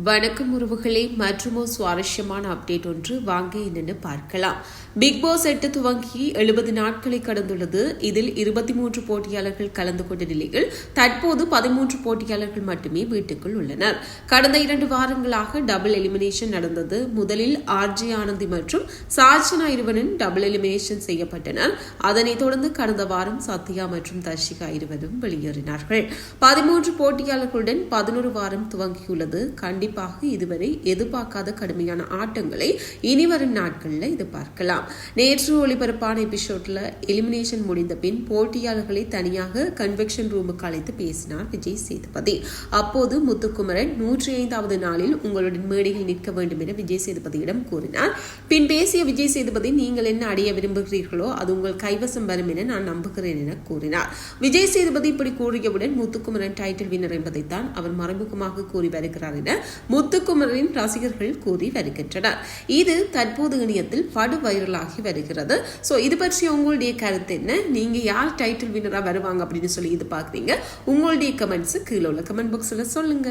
வணக்கம் உறவுகளே. மற்றும் சுவாரஸ்யமான அப்டேட் ஒன்று வாங்க என்னன்னு பார்க்கலாம். பிக் பாஸ் எட்டு துவங்கி எழுபது நாட்களை கடந்துள்ளது. இதில் இருபத்தி மூன்று போட்டியாளர்கள் கலந்து கொண்ட நிலையில் தற்போது பதிமூன்று போட்டியாளர்கள் மட்டுமே வீட்டுக்குள் உள்ளனர். கடந்த இரண்டு வாரங்களாக டபுள் எலிமினேஷன் நடந்தது. முதலில் ஆர்ஜி ஆனந்தி மற்றும் சார்ஜனா இருவரின் டபுள் எலிமினேஷன் செய்யப்பட்டனர் அதனைத் தொடர்ந்து கடந்த வாரம் சத்யா மற்றும் தர்ஷிகா இருவரும் வெளியேறினார்கள். பதிமூன்று போட்டியாளர்களுடன் பதினோரு வாரம் துவங்கியுள்ளது. கண்டிப்பாக இதுவரை எதிர்பார்க்காத கடுமையான ஆட்டங்களை இனி வரும் நாட்களில் பார்க்கலாம். நேற்று ஒளிபரப்பான எபிசோட்ல எலிமினேஷன் முடிந்த பின் போட்டியாளர்களை தனியாக கன்வெக்ஷன் ரூமுக்கு அழைத்து பேசினார் விஜய் சேதுபதி. அப்போது முத்துக்குமரன் நூற்றி ஐந்தாவது நாளில் உங்களுடன் மேடையில் நிற்க வேண்டும் என விஜய் சேதுபதியிடம் கூறினார். பின் பேசிய விஜய் சேதுபதி நீங்கள் என்ன அடைய விரும்புகிறீர்களோ அது உங்கள் கைவசம் வரும் என நான் நம்புகிறேன் என கூறினார். விஜய் சேதுபதி இப்படி கூறியவுடன் முத்துக்குமரன் டைட்டில் வின்னர் என்பதைத்தான் அவர் மறைமுகமாக கூறி வருகிறார் என முத்துக்குமரின் ரசிகர்கள் கூறி வருகின்றனர். இது தற்போது இணையத்தில் படு வைரலாகி வருகிறது. ஸோ இது பற்றி உங்களுடைய கருத்து என்ன? நீங்க யார் டைட்டில் வினரா வருவாங்க அப்படின்னு சொல்லி இது பாக்குறீங்க உங்களுடைய கமெண்ட்ஸ் கீழே உள்ள கமெண்ட் பாக்ஸ்ல சொல்லுங்க.